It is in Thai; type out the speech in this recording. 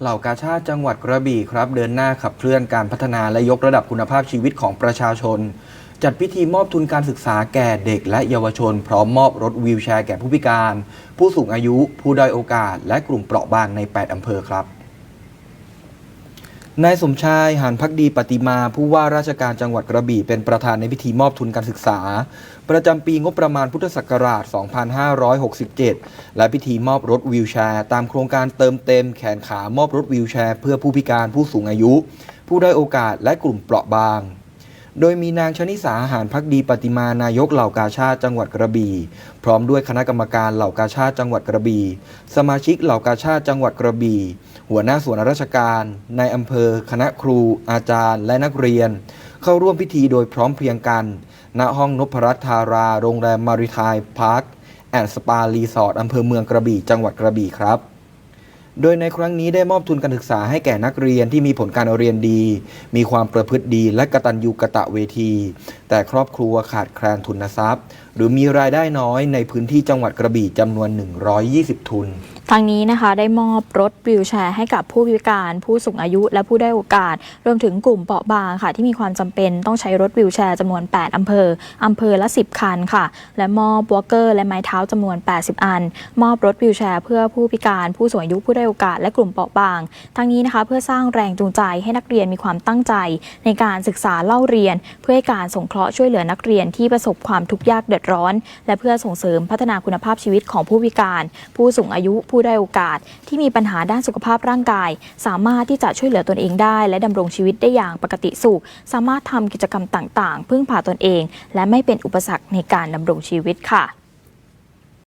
เหล่ากาชาติจังหวัดกระบี่ครับ เดินหน้าขับเคลื่อนการพัฒนาและยกระดับคุณภาพชีวิตของประชาชน จัดพิธีมอบทุนการศึกษาแก่เด็กและเยาวชน พร้อมมอบรถวีลแชร์แก่ผู้พิการ ผู้สูงอายุ ผู้ด้อยโอกาส และกลุ่มเปราะบางใน 8 อำเภอครับ นายสมชายหานพักดีปฏิมาผู้ว่าราชการจังหวัดกระบี่เป็นประธานในพิธีมอบทุนการศึกษา ประจำปีงบประมาณพุทธศักราช 2567 และพิธีมอบรถวิลแชร์ ตามโครงการเติมเต็มแขนขามอบรถวิลแชร์ เพื่อผู้พิการผู้สูงอายุ ผู้ได้โอกาสและกลุ่มเปราะบาง โดยมีนางชนิสาหารพักดีปฏิมานายกเหล่ากาชาติจังหวัดกระบี่ พร้อมด้วยคณะกรรมการเหล่ากาชาติจังหวัดกระบี่ สมาชิกเหล่ากาชาติจังหวัดกระบี่ หัวหน้าส่วนราชการในายอำเภอ คณะครู อาจารย์ และนักเรียน เข้าร่วมพิธีโดยพร้อมเพรียงกัน ณห้องนพรัตน์ธารา โรงแรมมาริทายพาร์คแอนด์สปารีสอร์ทอำเภอเมืองกระบี่จังหวัดกระบี่ครับ โดยในครั้งนี้ได้มอบทุนการศึกษาให้แก่นักเรียนที่มีผลการเรียนดี มีความประพฤติดีและกะตัญญูกะตะเวที แต่ครอบครัวขาดแคลนทุนทรัพย์ หรือมีรายได้น้อยในพื้นที่จังหวัดกระบี่จำนวน 120 ทุน ทางนี้นะคะได้มอบรถวิวแชร์ให้กับผู้พิการ ผู้สูงอายุและผู้ได้โอกาส รวมถึงกลุ่มเปราะบางค่ะ ที่มีความจำเป็นต้องใช้รถวิวแชร์จำนวน 8อำเภออำเภอละ 10 คันค่ะ และมอบวอลเกอร์และไม้เท้าจำนวน 80 อัน มอบรถวิวแชร์ เพื่อผู้พิการ ผู้สูงอายุผู้ได้โอกาส และกลุ่มเปราะบาง ทั้งนี้นะคะเพื่อสร้างแรงจูงใจให้นักเรียนมีความตั้งใจ ในการศึกษาเล่าเรียน เพื่อให้การสงเคราะห์ช่วยเหลือนักเรียนที่ประสบความทุกข์ยากเดือดร้อน และเพื่อส่งเสริมพัฒนาคุณภาพชีวิตของผู้พิการ ผู้สูงอายุผู้ได้โอกาส ที่มีปัญหาด้านสุขภาพร่างกาย สามารถที่จะช่วยเหลือตนเองได้ และดำรงชีวิตได้อย่างปกติสุข สามารถทำกิจกรรมต่าง ๆ พึ่งพาตนเอง และไม่เป็นอุปสรรคในการดำรงชีวิตค่ะ